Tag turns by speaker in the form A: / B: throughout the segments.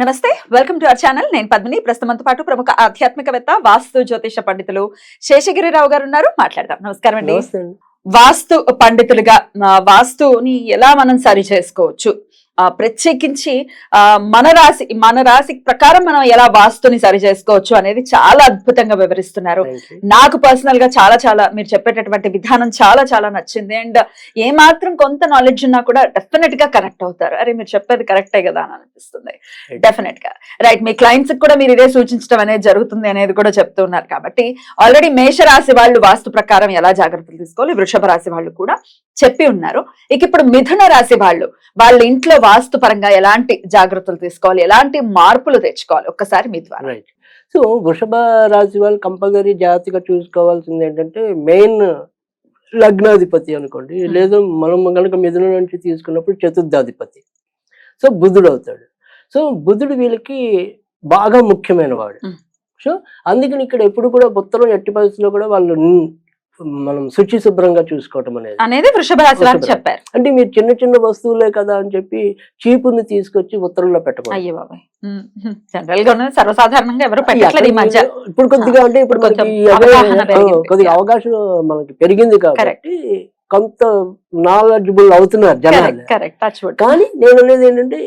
A: నమస్తే welcome to our channel నేను పద్మిని. ప్రస్తుతంతో పాటు ప్రముఖ ఆధ్యాత్మికవేత్త వాస్తు జ్యోతిష పండితులు శేషగిరిరావు గారు ఉన్నారు. మాట్లాడదాం. నమస్కారం అండి. వాస్తు పండితులుగా వాస్తుని ఎలా మనం సరి చేసుకోవచ్చు? ప్రత్యేకించి ఆ, మన రాశి మన రాశి ప్రకారం మనం ఎలా వాస్తుని సరి చేసుకోవచ్చు అనేది చాలా అద్భుతంగా వివరిస్తున్నారు. నాకు పర్సనల్గా చాలా చాలా మీరు చెప్పేటటువంటి విధానం చాలా చాలా నచ్చింది. అండ్ ఏ మాత్రం కొంత నాలెడ్జ్ ఉన్నా కూడా డెఫినెట్గా కరెక్ట్ అవుతారు. అరే మీరు చెప్పేది కరెక్టే కదా అని అనిపిస్తుంది. డెఫినెట్గా. రైట్ మీ క్లయింట్స్ కూడా మీరు ఇదే సూచించడం అనేది జరుగుతుంది అనేది కూడా చెప్తూ ఉన్నారు కాబట్టి ఆల్రెడీ మేషరాశి వాళ్ళు వాస్తు ప్రకారం ఎలా జాగ్రత్తలు తీసుకోవాలి? వృషభ రాశి వాళ్ళు కూడా చెప్పి ఉన్నారు. ఇక ఇప్పుడు మిథున రాశి వాళ్ళు వాళ్ళ ఇంట్లో వాస్తు పరంగా ఎలాంటి జాగ్రత్తలు తీసుకోవాలి? ఎలాంటి మార్పులు తెచ్చుకోవాలి? ఒక్కసారి మీ ద్వారా.
B: సో వృషభ రాశి వాళ్ళు కంపల్సరీ జాగ్రత్తగా చూసుకోవాల్సింది ఏంటంటే మెయిన్ లగ్నాధిపతి అనుకోండి
A: Hmm.
B: లేదు మనం కనుక మిథున నుంచి తీసుకున్నప్పుడు చతుర్థాధిపతి. సో బుధుడు అవుతాడు. సో బుధుడు వీళ్ళకి బాగా ముఖ్యమైన వాడు
A: Hmm.
B: సో అందుకని ఇక్కడ ఎప్పుడు కూడా ఉత్తరం ఎట్టి పరిస్థితుల్లో కూడా వాళ్ళు మనం శుచి శుభ్రంగా చూసుకోవటం అనేది.
A: అనేది వృషభ రాశి వారు. చెప్పారు.
B: అంటే మీరు చిన్న చిన్న వస్తువులే కదా అని చెప్పి చీపుని తీసుకొచ్చి ఉత్తరంలో పెట్టకూడదు.
A: అయ్యో బాబాయ్. జనరల్గా ఉన్నది సర్వసాధారణంగా ఎవరు పెట్టట్లేదు ఈ మధ్య.
B: ఇప్పుడు కొద్దిగా అంటే ఇప్పుడు. కొద్దిగా అవకాశం మనకి పెరిగింది కాబట్టి కొంత నాలెడ్జబుల్ అవుతున్నారు జనాలు. కానీ నేను అనేది ఏంటంటే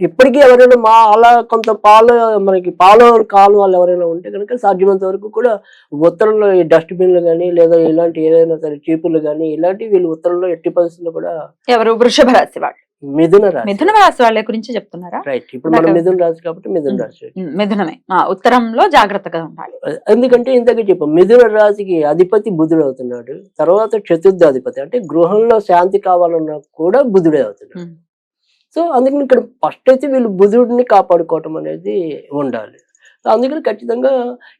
B: ఇప్పటికీ ఎవరైనా మా అలా కొంత పాలు మనకి పాలు కాలు వాళ్ళు ఎవరైనా ఉంటే కనుక సాధ్యమైనంత వరకు కూడా ఉత్తరంలో ఈ డస్ట్బిన్లు కానీ లేదా ఇలాంటి ఏదైనా సరే చీపులు కానీ ఇలాంటి వీళ్ళు ఉత్తరంలో ఎట్టి పరిస్థితుల్లో కూడా
A: ఎవరు? వృషభ రాశి వాళ్ళు.
B: మిథున రాశి.
A: మిథున రాశి వాళ్ళ గురించి చెప్తున్నారా?
B: రైట్ ఇప్పుడు మనం మిథున రాశి కాబట్టి మిథున. రాశి
A: మిథునమే. ఉత్తరంలో జాగ్రత్తగా ఉండాలి.
B: ఎందుకంటే ఇంతకు చెప్పాం మిథున రాశికి అధిపతి బుధుడు అవుతున్నాడు తర్వాత చతుర్థ అధిపతి అంటే గృహంలో శాంతి కావాలన్నా కూడా బుధుడే అవుతున్నాడు. సో అందుకని ఇక్కడ ఫస్ట్ అయితే వీళ్ళు బుధుడిని కాపాడుకోవటం అనేది ఉండాలి. సో అందుకని ఖచ్చితంగా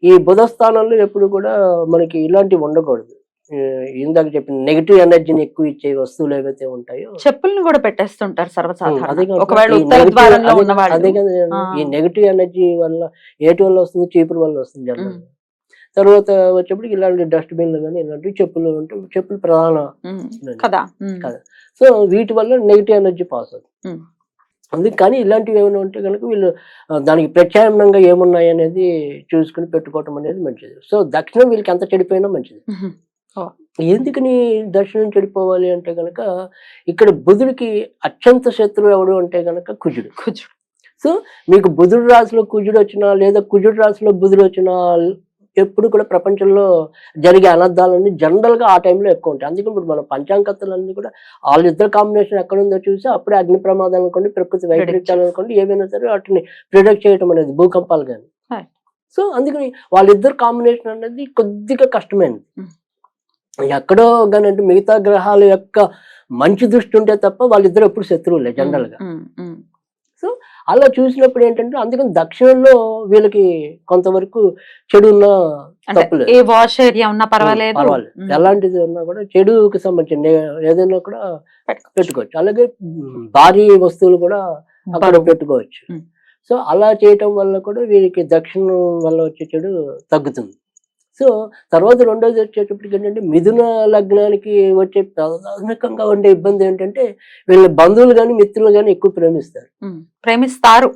B: ఈ బుధ స్థానంలో ఎప్పుడు కూడా మనకి ఇలాంటివి ఉండకూడదు. ఇందాక చెప్పిన నెగిటివ్ ఎనర్జీని ఎక్కువ ఇచ్చే వస్తువులు ఏవైతే ఉంటాయో
A: చెప్పుల్ని కూడా పెట్టేస్తుంటారు సర్వసాధారణ
B: అదే- కదా. ఈ నెగిటివ్ ఎనర్జీ వల్ల ఏటి వల్ల వస్తుంది చీపురు వల్ల వస్తుంది జనరల్. తర్వాత వచ్చేప్పటికి ఇలాంటి డస్ట్బిన్లు కానీ ఇలాంటి చెప్పులు ఉంటే చెప్పులు ప్రధాన.
A: కదా?
B: కదా. సో వీటి వల్ల నెగిటివ్ ఎనర్జీ పాస్ అవుతుంది. అందుకు కానీ ఇలాంటివి ఏమైనా ఉంటే కనుక వీళ్ళు దానికి ప్రత్యామ్నాయంగా ఏమున్నాయి అనేది చూసుకుని పెట్టుకోవటం అనేది మంచిది. సో దక్షిణం వీళ్ళకి ఎంత చెడిపోయినా మంచిది. ఎందుకని దక్షిణం చెడిపోవాలి అంటే గనక ఇక్కడ బుధుడికి అత్యంత శత్రువు ఎవడు అంటే గనక కుజుడు.
A: కుజుడు.
B: మీకు బుధుడు రాశిలో కుజుడు వచ్చినా లేదా కుజుడు రాశిలో బుధుడు వచ్చినా ఎప్పుడు కూడా ప్రపంచంలో జరిగే అనర్థాలన్నీ జనరల్గా ఆ టైంలో ఎక్కువ ఉంటాయి. అందుకే ఇప్పుడు మన పంచాంగతలన్నీ కూడా వాళ్ళిద్దరు కాంబినేషన్ ఎక్కడ ఉందో చూసి అప్పుడే అగ్ని ప్రమాదాలు అనుకోండి ప్రకృతి వైపరీత్యాలు అనుకోండి ఏవైనా సరే వాటిని ప్రిడక్ట్ చేయడం అనేది భూకంపాలు కానీ. సో అందుకని వాళ్ళిద్దరు కాంబినేషన్ అనేది కొద్దిగా కష్టమైనది
A: Mm.
B: ఎక్కడో కానీ అంటే మిగతా గ్రహాల యొక్క మంచి దృష్టి ఉంటే తప్ప వాళ్ళిద్దరు ఎప్పుడు శత్రువులే జనరల్గా
A: ఉమ్, ఉమ్,
B: అలా చూసినప్పుడు ఏంటంటే అందుకని దక్షిణంలో వీళ్ళకి కొంతవరకు చెడు ఉన్న
A: ఏ వాష్ ఏరియా ఉన్నా పర్వాలేదు.
B: ఎలాంటిది ఉన్నా కూడా చెడుకి సంబంధించిన ఏదైనా కూడా
A: పెట్టుకో.
B: పెట్టుకోవచ్చు. అలాగే భారీ వస్తువులు కూడా అక్కడ. పెట్టుకోవచ్చు. సో అలా చేయటం వల్ల కూడా వీరికి దక్షిణం వల్ల వచ్చే చెడు తగ్గుతుంది. సో తర్వాత రెండోది వచ్చేటప్పటికి ఏంటంటే మిథున లగ్నానికి వచ్చే ప్రాథమికంగా ఉండే ఇబ్బంది ఏంటంటే వీళ్ళ బంధువులు కానీ మిత్రులు కానీ ఎక్కువ ప్రేమిస్తారు.
A: ప్రేమిస్తారు.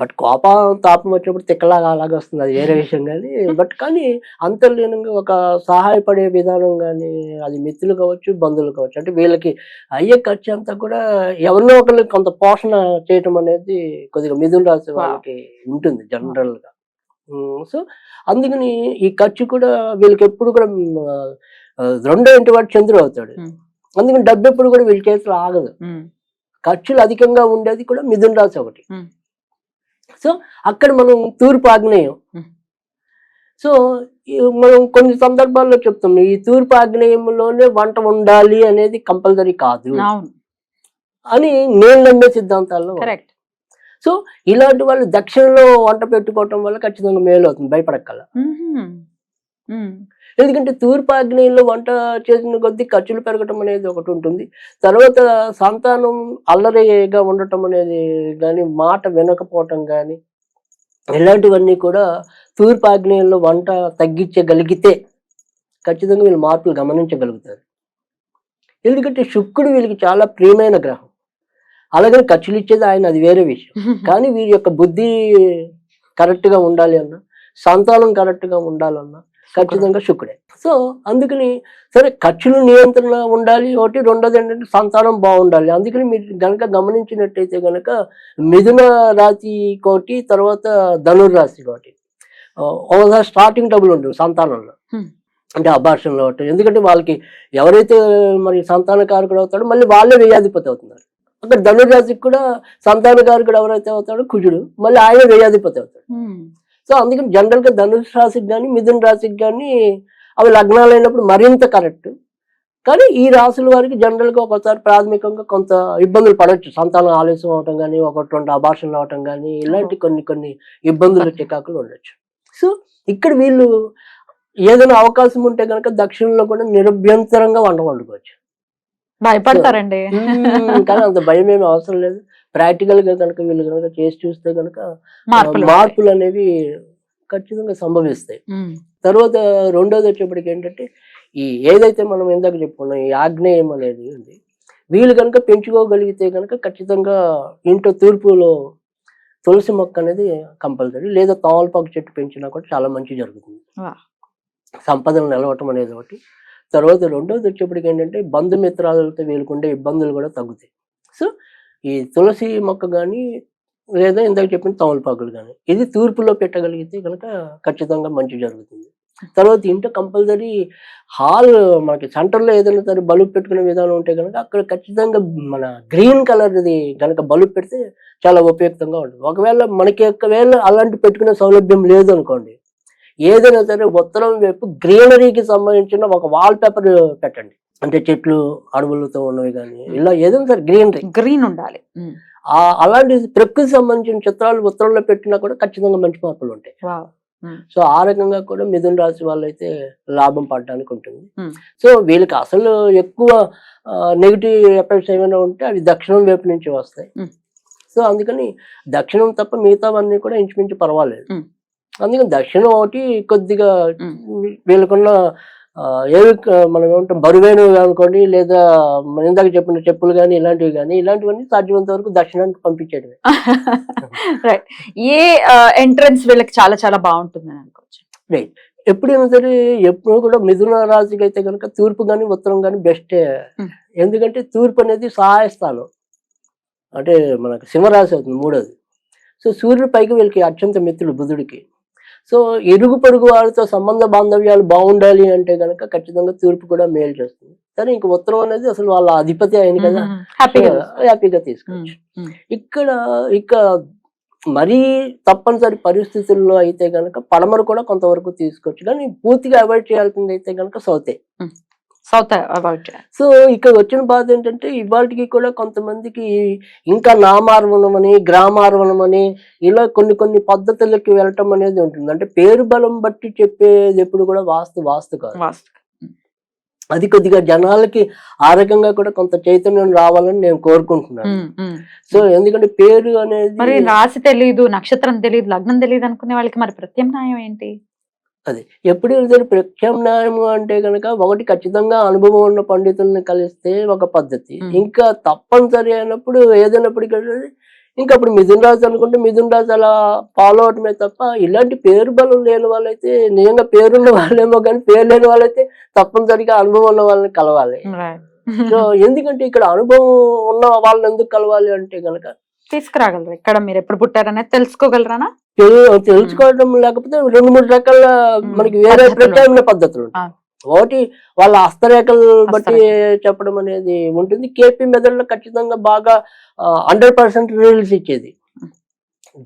B: బట్ కోపం తాపం వచ్చినప్పుడు తిక్కలాగా అలాగే వస్తుంది. అది వేరే విషయం కానీ బట్ కానీ అంతర్లీనంగా ఒక సహాయపడే విధానం కానీ అది మిత్రులు కావచ్చు బంధువులు కావచ్చు అంటే వీళ్ళకి అయ్యే ఖర్చు అంతా కూడా ఎవరినో ఒకరికి కొంత పోషణ చేయటం అనేది కొద్దిగా మిథున రాశి వాళ్ళకి ఉంటుంది జనరల్గా సో అందుకని ఈ ఖర్చు కూడా వీళ్ళకి ఎప్పుడు కూడా రెండో ఇంటి వాడు చంద్రుడు అవుతాడు. అందుకని డబ్బు ఎప్పుడు కూడా వీళ్ళ చేతిలో ఆగదు. ఖర్చులు అధికంగా ఉండేది కూడా మిథున రాశి ఒకటి. సో అక్కడ మనం తూర్పు ఆగ్నేయం. సో మనం కొన్ని సందర్భాల్లో చెప్తాం ఈ తూర్పు ఆగ్నేయంలోనే వంట ఉండాలి అనేది కంపల్సరీ కాదు. అని నేను నమ్మే సిద్ధాంతాల్లో
A: కరెక్ట్.
B: సో ఇలాంటి వాళ్ళు దక్షిణలో వంట పెట్టుకోవటం వల్ల ఖచ్చితంగా మేలు అవుతుంది భయపడక్కల ఎందుకంటే తూర్పు ఆగ్నేయంలో వంట చేసిన కొద్దీ ఖర్చులు పెరగటం అనేది ఒకటి ఉంటుంది. తర్వాత సంతానం అల్లరిగా ఉండటం అనేది కానీ మాట వినకపోవటం కానీ ఇలాంటివన్నీ కూడా తూర్పు ఆగ్నేయంలో వంట తగ్గించగలిగితే ఖచ్చితంగా వీళ్ళు మార్పులు గమనించగలుగుతారు. ఎందుకంటే శుక్రుడు వీళ్ళకి చాలా ప్రియమైన గ్రహం. అలాగని ఖర్చులు ఇచ్చేది ఆయన అది వేరే విషయం. కానీ వీరి యొక్క బుద్ధి కరెక్ట్గా ఉండాలి అన్న సంతానం కరెక్ట్గా ఉండాలన్నా ఖచ్చితంగా శుక్రుడే సో అందుకని సరే ఖర్చులు నియంత్రణ ఉండాలి ఒకటి రెండోది ఏంటంటే సంతానం బాగుండాలి. అందుకని మీరు గనక గమనించినట్టయితే గనక మిథున రాశి కోటి తర్వాత ధనుర్ రాశి కోటి. ఒకసారి స్టార్టింగ్ డబుల్ ఉంటుంది సంతానంలో. అంటే అబార్షన్లో ఒకటి. ఎందుకంటే వాళ్ళకి ఎవరైతే మరి సంతాన కారకుడు అవుతాడో మళ్ళీ వాళ్ళే వ్యయాధిపతి అవుతున్నారు. అక్కడ ధనుర్ రాశికి కూడా సంతాన కారకుడు ఎవరైతే అవుతాడో కుజుడు. మళ్ళీ ఆయన వ్యయాధిపతి అవుతాడు. సో అందుకని జనరల్గా ధనుష్ రాశికి కానీ మిథున రాశికి కానీ అవి లగ్నాలు అయినప్పుడు మరింత కరెక్ట్ కానీ ఈ రాశుల వారికి జనరల్గా ఒకసారి ప్రాథమికంగా కొంత ఇబ్బందులు పడవచ్చు సంతానం ఆలస్యం అవటం కానీ ఒకటి రెండు అభాషణలు అవటం కానీ ఇలాంటి కొన్ని కొన్ని ఇబ్బందులు చికాకులు ఉండొచ్చు. సో ఇక్కడ వీళ్ళు ఏదైనా అవకాశం ఉంటే కనుక దక్షిణంలో కూడా నిరభ్యంతరంగా వంట వండుకోవచ్చు.
A: భయపడతారండి.
B: కానీ అంత భయం ఏమీ అవసరం లేదు ప్రాక్టికల్గా కనుక వీళ్ళు కనుక చేసి చూస్తే కనుక
A: మార్పులు
B: అనేవి ఖచ్చితంగా సంభవిస్తాయి. తర్వాత రెండోది వచ్చేప్పటికి ఏంటంటే ఈ ఏదైతే మనం ఇందాక చెప్పుకున్నాం ఈ ఆగ్నేయం అనేది ఉంది వీళ్ళు కనుక పెంచుకోగలిగితే కనుక ఖచ్చితంగా ఇంట్లో తూర్పులో తులసి మొక్క అనేది కంపల్సరీ లేదా తామలపాకు చెట్టు పెంచినా కూడా చాలా మంచి జరుగుతుంది
A: వా.
B: సంపదను నిలవటం అనేది ఒకటి తర్వాత రెండోది వచ్చేప్పటికి ఏంటంటే బంధుమిత్రాలతో వీలుకుండే ఇబ్బందులు కూడా తగ్గుతాయి. సో ఈ తులసి మొక్క కానీ లేదా ఇందాక చెప్పిన తమలపాకులు కానీ ఇది తూర్పులో పెట్టగలిగితే కనుక ఖచ్చితంగా మంచి జరుగుతుంది. తర్వాత ఇంట్లో కంపల్సరీ హాల్ మనకి సెంటర్లో ఏదైనా సరే బల్బ్ పెట్టుకునే విధానం ఉంటే కనుక అక్కడ ఖచ్చితంగా మన గ్రీన్ కలర్ది కనుక బల్బ్ పెడితే చాలా ఉపయుక్తంగా ఉంటుంది. ఒకవేళ మనకి ఒకవేళ అలాంటి పెట్టుకునే సౌలభ్యం లేదు అనుకోండి ఏదైనా సరే ఉత్తరం వైపు గ్రీనరీకి సంబంధించిన ఒక వాల్ పేపర్ పెట్టండి అంటే చెట్లు అడవులతో ఉన్నవి కానీ ఇలా ఏదైనా సరే గ్రీనరీ
A: గ్రీన్ ఉండాలి.
B: ఆ అలాంటి ప్రకృతి సంబంధించిన చిత్రాలు ఉత్తరంలో పెట్టినా కూడా ఖచ్చితంగా మంచి మార్పులు ఉంటాయి
A: వావ్.
B: సో ఆ రకంగా కూడా మిథున రాశి వాళ్ళైతే లాభం పడడానికి ఉంటుంది
A: Hmm.
B: సో వీళ్ళకి అసలు ఎక్కువ నెగిటివ్ ఎఫెక్ట్స్ ఏమైనా ఉంటే అవి దక్షిణం వైపు నుంచి వస్తాయి
A: Hmm.
B: సో అందుకని దక్షిణం తప్ప మిగతావన్నీ కూడా ఇంచుమించు పర్వాలేదు
A: Hmm.
B: అందుకని దక్షిణం ఒకటి కొద్దిగా. వీళ్ళకున్న ఏవి మనం ఏమంటాం బరువైనవి అనుకోండి లేదా మన ఇందాక చెప్పిన చెప్పులు కానీ ఇలాంటివి కానీ ఇలాంటివన్నీ సాధ్యమైనంత వరకు దక్షిణానికి పంపించేయడమే
A: రైట్ ఏ ఎంట్రన్స్ వీళ్ళకి చాలా చాలా బాగుంటుందని అనుకోవచ్చు.
B: ఎప్పుడైనా సరే ఎప్పుడు కూడా మిథున రాశికి అయితే కనుక తూర్పు కానీ ఉత్తరం కానీ బెస్టే. ఎందుకంటే తూర్పు అనేది సహాయ స్థానం అంటే మనకు సింహరాశి అవుతుంది మూడోది. సో సూర్యుడి పైకి వీళ్ళకి అత్యంత మిత్రుడు బుధుడికి. సో ఇరుగు పొరుగు వారితో సంబంధ బాంధవ్యాలు బాగుండాలి అంటే కనుక ఖచ్చితంగా తూర్పు కూడా మేలు చేస్తుంది. కానీ ఇంక ఉత్తరం అనేది అసలు వాళ్ళ అధిపతి అయింది కదా.
A: హ్యాపీగా
B: హ్యాపీగా తీసుకోవచ్చు. ఇక్కడ ఇక మరీ తప్పనిసరి పరిస్థితుల్లో అయితే గనక పడమర కూడా కొంతవరకు తీసుకోవచ్చు. కానీ పూర్తిగా అవాయిడ్ చేయాల్సింది అయితే గనక సౌతే.
A: సౌత్ అబౌట్
B: సో ఇక్కడ వచ్చిన బాధ ఏంటంటే ఇవాళకి కూడా కొంతమందికి ఇంకా నామార్వణమని గ్రామార్వణమని ఇలా కొన్ని కొన్ని పద్ధతులకి వెళ్ళటం అనేది ఉంటుంది. అంటే పేరు బలం బట్టి చెప్పేది ఎప్పుడు కూడా వాస్తు వాస్తు కాదు. అది కొద్దిగా జనాలకి ఆ రకంగా కూడా కొంత చైతన్యం రావాలని నేను కోరుకుంటున్నాను. సో ఎందుకంటే పేరు అనేది
A: మరి రాశి తెలియదు నక్షత్రం తెలియదు లగ్నం తెలియదు అనుకునే వాళ్ళకి మరి ప్రత్యామ్నాయం ఏంటి?
B: అది. ఎప్పుడు సరే ప్రత్యామ్నాయం అంటే కనుక ఒకటి ఖచ్చితంగా అనుభవం ఉన్న పండితుల్ని కలిస్తే ఒక పద్ధతి. ఇంకా తప్పనిసరి అయినప్పుడు ఏదైనప్పటికీ ఇంకా అప్పుడు మిథున్ రాజు అనుకుంటే మిథున్ రాజు అలా ఫాలో అవటమే తప్ప ఇలాంటి పేరు బలం లేని వాళ్ళైతే నిజంగా పేరున్న వాళ్ళేమో కానీ పేరు లేని వాళ్ళైతే తప్పనిసరిగా అనుభవం ఉన్న వాళ్ళని కలవాలి. సో ఎందుకంటే ఇక్కడ అనుభవం ఉన్న వాళ్ళని ఎందుకు కలవాలి అంటే కనుక
A: తీసుకురాగలరు? ఇక్కడ మీరు ఎప్పుడు పుట్టారనేది తెలుసుకోగలరానా?
B: తెలు- తెలుసుకోవడం లేకపోతే రెండు మూడు రకాల. మనకి వేరే
A: పద్ధతులు.
B: ప్రత్యామ్నాయ పద్ధతులు. ఒకటి వాళ్ళ హస్తరేఖలు బట్టి. చెప్పడం అనేది ఉంటుంది కేపీ మెథడ్లో ఖచ్చితంగా బాగా హండ్రెడ్ పర్సెంట్ రిజల్ట్స్ ఇచ్చేది.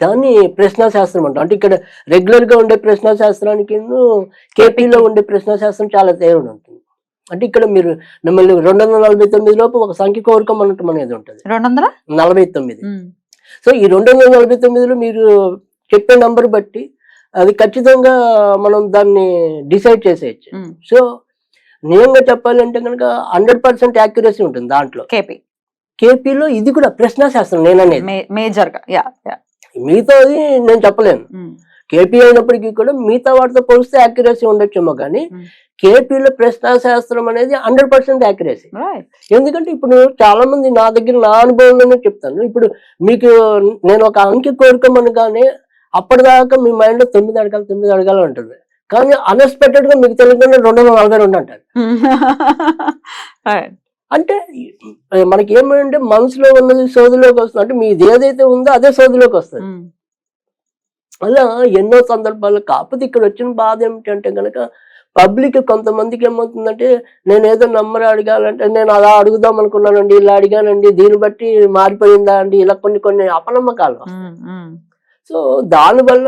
B: దాన్ని ప్రశ్న శాస్త్రం అంటాం అంటే ఇక్కడ రెగ్యులర్గా ఉండే ప్రశ్న శాస్త్రానికి కేపీలో ఉండే ప్రశ్న శాస్త్రం చాలా తేడా ఉంటుంది అంటే ఇక్కడ మీరు మిమ్మల్ని రెండు వందల నలభై తొమ్మిది లోపు ఒక సంఖ్య కోరికం అనటం అనేది ఉంటుంది
A: రెండు వందల
B: నలభై తొమ్మిది. సో ఈ రెండు వందల నలభై తొమ్మిదిలో మీరు చెప్పే నంబర్ బట్టి అది ఖచ్చితంగా మనం దాన్ని డిసైడ్ చేసేయచ్చు. సో నిజంగా చెప్పాలంటే కనుక హండ్రెడ్ పర్సెంట్ యాక్యురసీ ఉంటుంది దాంట్లో
A: కేపీ
B: కేపీలో ఇది కూడా ప్రశ్న శాస్త్రం నేననేది
A: యా
B: మిగతాది నేను చెప్పలేను. కేపీ అయినప్పటికీ కూడా మిగతా వాటితో పోలిస్తే యాక్యురసీ ఉండొచ్చేమో కానీ. కేపీలో ప్రశ్నా శాస్త్రం అనేది హండ్రెడ్ పర్సెంట్ యాక్యురసీ. ఎందుకంటే ఇప్పుడు చాలా మంది నా దగ్గర నా అనుభవంలోనే చెప్తాను ఇప్పుడు మీకు నేను ఒక అంకె కోరుకోమనగానే అప్పటిదాకా మీ మైండ్లో తొమ్మిది అడగాలి తొమ్మిది అడగాలి ఉంటుంది కానీ అన్ఎక్స్పెక్టెడ్గా మీకు తెలియకుండా రెండు వందల నలభై రెండు అంటారు. అంటే మనకి ఏమంటే మనసులో ఉన్నది సోదిలోకి వస్తుంది అంటే మీది ఏదైతే ఉందో అదే సోదిలోకి వస్తుంది. అలా ఎన్నో సందర్భాలు కాకపోతే ఇక్కడ వచ్చిన బాధ ఏమిటంటే కనుక పబ్లిక్ కొంతమందికి ఏమవుతుందంటే నేను ఏదో నంబర్ అడగాలంటే నేను అలా అడుగుదాం అనుకున్నానండి ఇలా అడిగానండి దీన్ని బట్టి మారిపోయిందా అండి ఇలా కొన్ని కొన్ని అపనమ్మకాలు. సో దానివల్ల